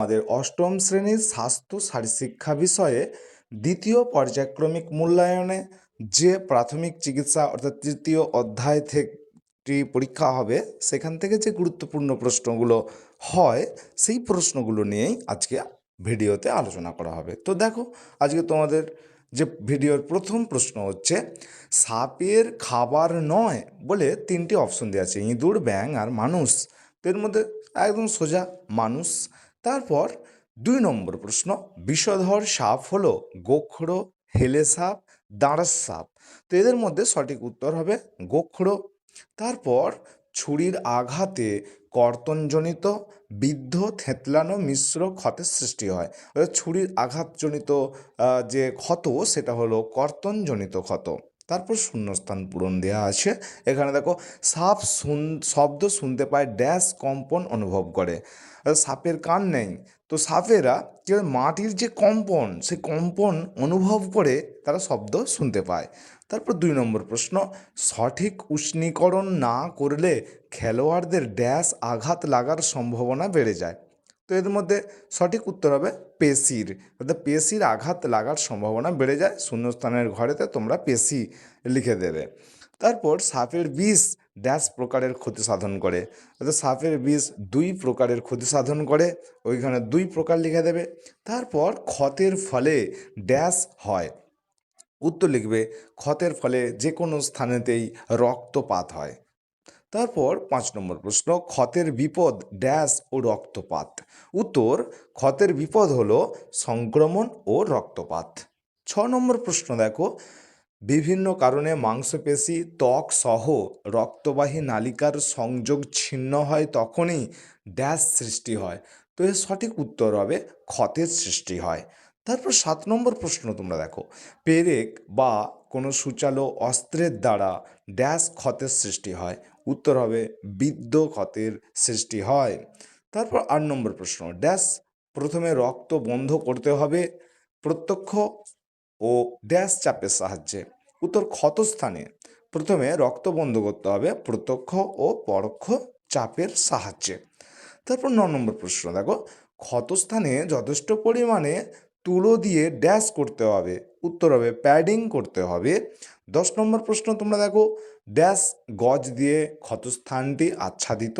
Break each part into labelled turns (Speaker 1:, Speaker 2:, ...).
Speaker 1: আমাদের অষ্টম শ্রেণির স্বাস্থ্য শারীরশিক্ষা বিষয়ে দ্বিতীয় পর্যায়ক্রমিক মূল্যায়নে যে প্রাথমিক চিকিৎসা অর্থাৎ তৃতীয় অধ্যায় থেকে পরীক্ষা হবে, সেখান থেকে যে গুরুত্বপূর্ণ প্রশ্নগুলো হয়, সেই প্রশ্নগুলো নিয়েই আজকে ভিডিওতে আলোচনা করা হবে। তো দেখো, আজকে তোমাদের যে ভিডিওর প্রথম প্রশ্ন হচ্ছে, সাপের খাবার নয় বলে তিনটি অপশন দেওয়া আছে, ইঁদুর, ব্যাঙ আর মানুষ। তো এর মধ্যে একদম সোজা, মানুষ। তারপর দুই নম্বর প্রশ্ন, বিষধর সাপ হলো গোখরো, হেলে সাপ, দাঁড়াস সাপ। তো এদের মধ্যে সঠিক উত্তর হবে গোখরো। তারপর ছুরির আঘাতে কর্তনজনিত বিদ্ধ থেতলানো মিশ্র ক্ষতের সৃষ্টি হয়। ছুরির আঘাতজনিত যে ক্ষত, সেটা হলো কর্তনজনিত ক্ষত। তারপর শূন্যস্থান পূরণ দেওয়া আছে। এখানে দেখো, সাপ শুন, শব্দ শুনতে পায়, ড্যাশ কম্পন অনুভব করে। সাপের কান নেই। তো সাপেরা যে মাটির যে কম্পন সে কম্পন অনুভব করে তারা শব্দ শুনতে পায়। তারপর দুই নম্বর প্রশ্ন, সঠিক উষ্ণীকরণ না করলে খেলোয়াড়দের ড্যাশ আঘাত লাগার সম্ভাবনা বেড়ে যায়। তো এর মধ্যে সঠিক উত্তর হবে পেশির। অর্থাৎ পেশির আঘাত লাগার সম্ভাবনা বেড়ে যায়, শূন্যস্থানের ঘরেতে তোমরা পেশি লিখে দেবে। তারপর সাপের বিষ ড্যাশ প্রকারের ক্ষতি সাধন করে। অর্থাৎ সাপের বিষ দুই প্রকারের ক্ষতি সাধন করে, ওইখানে দুই প্রকার লিখে দেবে। তারপর ক্ষতের ফলে ড্যাশ হয়। উত্তর লিখবে, ক্ষতের ফলে যে কোনো স্থানেতেই রক্তপাত হয়। তারপর পাঁচ নম্বর প্রশ্ন, ক্ষতের বিপদ, ড্যাশ ও রক্তপাত। উত্তর, ক্ষতের বিপদ হলো সংক্রমণ ও রক্তপাত। ছ নম্বর প্রশ্ন দেখো, বিভিন্ন কারণে মাংসপেশি, ত্বক সহ রক্তবাহী নালিকার সংযোগ ছিন্ন হয় তখনই ড্যাশ সৃষ্টি হয়। তো এর সঠিক উত্তর হবে ক্ষতের সৃষ্টি হয়। তারপর সাত নম্বর প্রশ্ন তোমরা দেখো। পেরেক বা কোনো সুচালো অস্ত্রের দ্বারা ড্যাশ ক্ষতের সৃষ্টি হয়। উত্তর হবে বিদ্ধ ক্ষতের সৃষ্টি হয়। তারপর আট নম্বর প্রশ্ন, ড্যাশ প্রথমে রক্ত বন্ধ করতে হবে প্রত্যক্ষ ও ড্যাশ চাপের সাহায্যে। উত্তর ক্ষতস্থানে, প্রথমে রক্ত বন্ধ করতে হবে প্রত্যক্ষ ও পরোক্ষ চাপের সাহায্যে। তারপর ন নম্বর প্রশ্ন, দেখো, ক্ষতস্থানে যথেষ্ট পরিমাণে তুলো দিয়ে ড্যাশ করতে হবে। উত্তর হবে প্যাডিং করতে হবে। দশ নম্বর প্রশ্ন তোমরা দেখো ড্যাশ গজ দিয়ে ক্ষতস্থানটি আচ্ছাদিত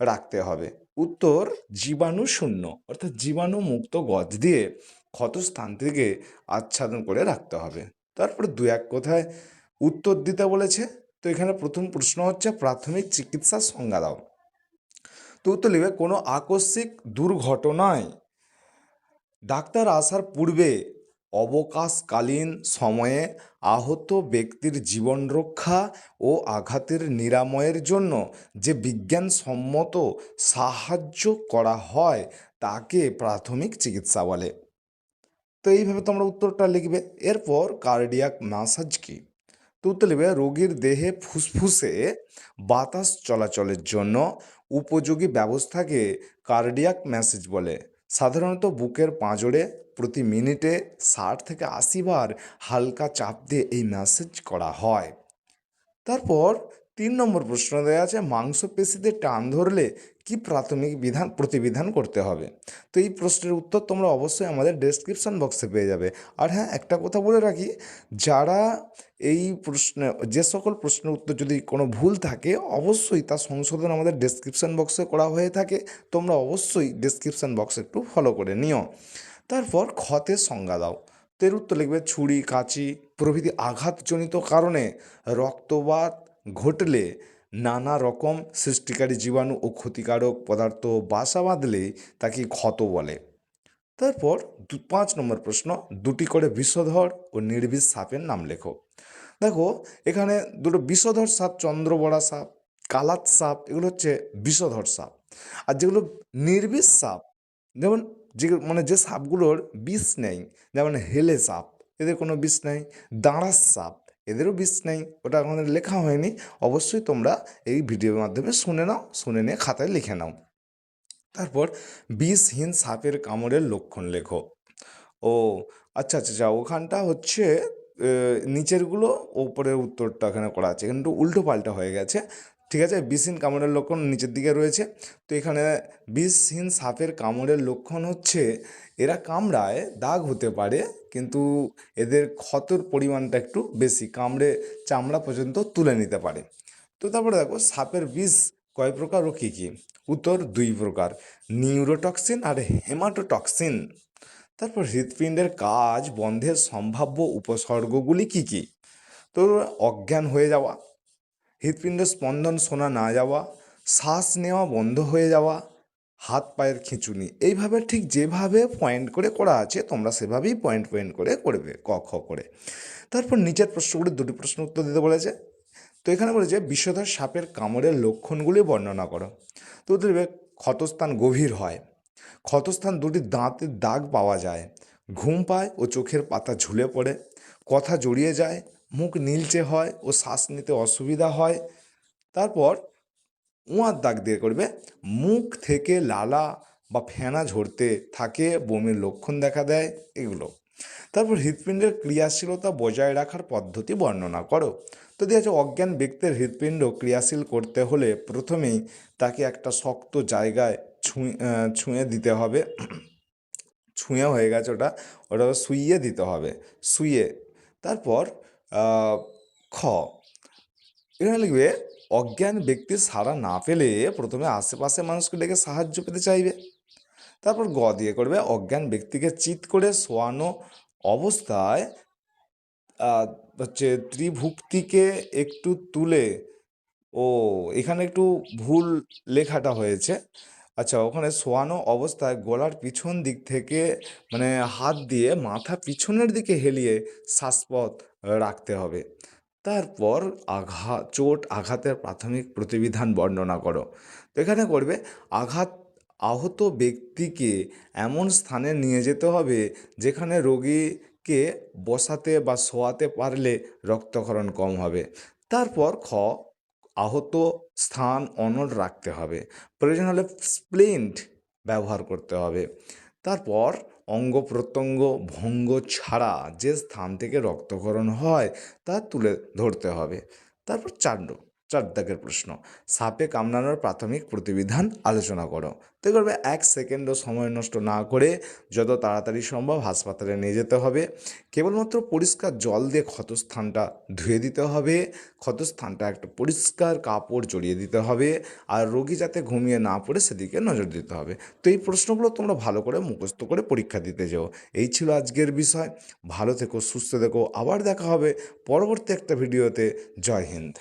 Speaker 1: রাখতে হবে। উত্তর জীবাণু শূন্য, অর্থাৎ জীবাণু মুক্ত গজ দিয়ে ক্ষতস্থান থেকে আচ্ছাদন করে রাখতে হবে। তারপরে দু এক কথায় উত্তর দিতে বলেছে। তো এখানে প্রথম প্রশ্ন হচ্ছে, প্রাথমিক চিকিৎসার সংজ্ঞা দাও। তো উত্তর লিখবে কোনো আকস্মিক দুর্ঘটনায় ডাক্তার আসার পূর্বে অবকাশকালীন সময়ে আহত ব্যক্তির জীবন রক্ষা ও আঘাতের নিরাময়ের জন্য যে বিজ্ঞানসম্মত সাহায্য করা হয়, তাকে প্রাথমিক চিকিৎসা বলে। তো এইভাবে তোমরা উত্তরটা লিখবে। এরপর কার্ডিয়াক ম্যাসাজ কি? তো উত্তর লিখবে, রোগীর দেহে ফুসফুসে বাতাস চলাচলের জন্য উপযোগী ব্যবস্থাকে কার্ডিয়াক ম্যাসেজ বলে। সাধারণত বুকের পাঁজরে প্রতি মিনিটে ষাট থেকে আশি বার হালকা চাপ দিয়ে এই ম্যাসেজ করা হয়। তারপর তিন নম্বর প্রশ্ন দেওয়া আছে মাংসপেশিতে টান ধরলে কি প্রাথমিক বিধান, প্রতিবিধান করতে হবে? তো এই প্রশ্নের উত্তর তোমরা অবশ্যই আমাদের ডেসক্রিপশন বক্সে পেয়ে যাবে। আর হ্যাঁ একটা কথা বলে রাখি, যারা এই প্রশ্ন, যে সকল প্রশ্নের উত্তর যদি কোনো ভুল থাকে, অবশ্যই তার সংশোধন আমাদের ডেসক্রিপশন বক্সে করা হয়ে থাকে। তোমরা অবশ্যই ডেসক্রিপশন বক্স একটু ফলো করে নিও। তারপর ক্ষতের সংজ্ঞা দাও। তের উত্তর লিখবে, ছুরি, কাঁচি প্রভৃতি আঘাতজনিত কারণে রক্তপাত ঘটলে নানা রকম সৃষ্টিকারী জীবাণু ও ক্ষতিকারক পদার্থ বাসা বাঁধলে তাকে ক্ষত বলে। তারপর দু, পাঁচ নম্বর প্রশ্ন, দুটি করে বিষধর ও নির্বিষ সাপের নাম লেখো। দেখো, এখানে দুটো বিষধর সাপ, চন্দ্রবড়া সাপ, কালাত সাপ, এগুলো হচ্ছে বিষধর সাপ। আর যেগুলো নির্বিষ সাপ, যেমন যে মানে যে সাপগুলোর বিষ নেই, যেমন হেলে সাপ, এদের কোনো বিষ নেই, দাঁড়াস সাপ এদেরও বিষ নেই, ওটা আমাদের লেখা হয়নি। অবশ্যই তোমরা এই ভিডিওর মাধ্যমে শুনে নাও, শুনে নিয়ে খাতায় লিখে নাও। তারপর বিষহীন সাপের কামড়ের লক্ষণ লেখো। ও আচ্ছা আচ্ছা আচ্ছা ওখানটা হচ্ছে নিচেরগুলো, ওপরের উত্তরটা এখানে করা আছে, কিন্তু উল্টো পাল্টা হয়ে গেছে। ঠিক আছে? বিষহীন কামড়ের লক্ষণ নিচের দিকে রয়েছে। তো এখানে বিষহীন সাপের কামড়ের লক্ষণ হচ্ছে, এরা কামড়ায়, দাগ হতে পারে, কিন্তু এদের ক্ষতর পরিমাণটা একটু বেশি, কামড়ে চামড়া পর্যন্ত তুলে নিতে পারে। তো তারপরে দেখো, সাপের বিষ কয় প্রকার ও কী কী? উত্তর দুই প্রকার, নিউরোটক্সিন আর হেমাটোটক্সিন। তারপর হৃৎপিণ্ডের কাজ, বন্ধের সম্ভাব্য উপসর্গগুলি কী কী? তো অজ্ঞান হয়ে যাওয়া হৃৎপিণ্ডের স্পন্দন শোনা না যাওয়া, শ্বাস নেওয়া বন্ধ হয়ে যাওয়া, হাত পায়ের খিঁচুনি, এইভাবে ঠিক যেভাবে পয়েন্ট করে করা আছে, তোমরা সেভাবেই পয়েন্ট পয়েন্ট করে করবে, ক, খ, করে। তারপর নিচের প্রশ্নগুলি দুটি প্রশ্ন উত্তর দিতে বলেছে। তো এখানে বলেছে বিষধর সাপের কামড়ের লক্ষণগুলি বর্ণনা করো। তো দেবে, ক্ষতস্থান গভীর হয়। ক্ষতস্থান দুটি দাঁতের দাগ পাওয়া যায়। ঘুম পায় ও চোখের পাতা ঝুলে পড়ে। কথা জড়িয়ে যায়। মুখ নীলচে হয় ও শ্বাস নিতে অসুবিধা হয়। তারপর উঁয়ার দাগ দিয়ে করবে, মুখ থেকে লালা বা ফেনা ঝরতে থাকে, বমির লক্ষণ দেখা দেয়, এগুলো। তারপর হৃৎপিণ্ডের ক্রিয়াশীলতা বজায় রাখার পদ্ধতি বর্ণনা করো। তো দিয়ে আছে অজ্ঞান ব্যক্তির হৃৎপিণ্ড ক্রিয়াশীল করতে হলে প্রথমেই তাকে একটা শক্ত জায়গায় ছুঁয়ে ছুঁয়ে দিতে হবে। ছুঁয়ে হয়ে গেছে ওটা ওটা শুইয়ে দিতে হবে, শুইয়ে। তারপর খ। এখানে লিখবে, অজ্ঞান ব্যক্তি সাড়া না পেলে প্রথমে আশেপাশে মানুষকে ডেকে সাহায্য পেতে চাইবে। তারপর গ দিয়ে করবে, অজ্ঞান ব্যক্তিকে চিৎ করে শোয়ানো অবস্থায় হচ্ছে ত্রিভুক্তিকে একটু তুলে, ও, এখানে একটু ভুল লেখাটা হয়েছে। আচ্ছা ওখানে শোয়ানো অবস্থায় গলার পিছন দিক থেকে মানে হাত দিয়ে মাথা পিছনের দিকে হেলিয়ে শ্বাসপথ রাখতে হবে। তারপর আঘাত, চোট, আঘাতের প্রাথমিক প্রতিবিধান বর্ণনা করো। তো এখানে করবে, আঘাত আহত ব্যক্তিকে এমন স্থানে নিয়ে যেতে হবে যেখানে রোগীকে বসাতে বা শোয়াতে পারলে রক্তক্ষরণ কম হবে। তারপর খ, আহত স্থান অনড় রাখতে হবে। প্রয়োজন হলে স্প্লিন্ট ব্যবহার করতে হবে। তারপর অঙ্গ প্রত্যঙ্গ ভঙ্গ ছাড়া যে স্থান থেকে রক্তক্ষরণ হয় তা তুলে ধরতে হবে। তারপর চার চার দাগের প্রশ্ন। সাপে কামড়ানোর প্রাথমিক প্রতিবিধান আলোচনা করো। তো করবে এক সেকেন্ডও সময় নষ্ট না করে যত তাড়াতাড়ি সম্ভব হাসপাতালে নিয়ে যেতে হবে। কেবলমাত্র পরিষ্কার জল দিয়ে ক্ষতস্থানটা ধুয়ে দিতে হবে। ক্ষতস্থানটা একটা পরিষ্কার কাপড় জড়িয়ে দিতে হবে। আর রোগী যাতে ঘুমিয়ে না পড়ে সেদিকে নজর দিতে হবে। তো এই প্রশ্নগুলো তোমরা ভালো করে মুখস্থ করে পরীক্ষা দিতে যেও। এই ছিল আজকের বিষয়। ভালো থেকো, সুস্থ থেকো। আবার দেখা হবে পরবর্তী একটা ভিডিওতে। জয় হিন্দ।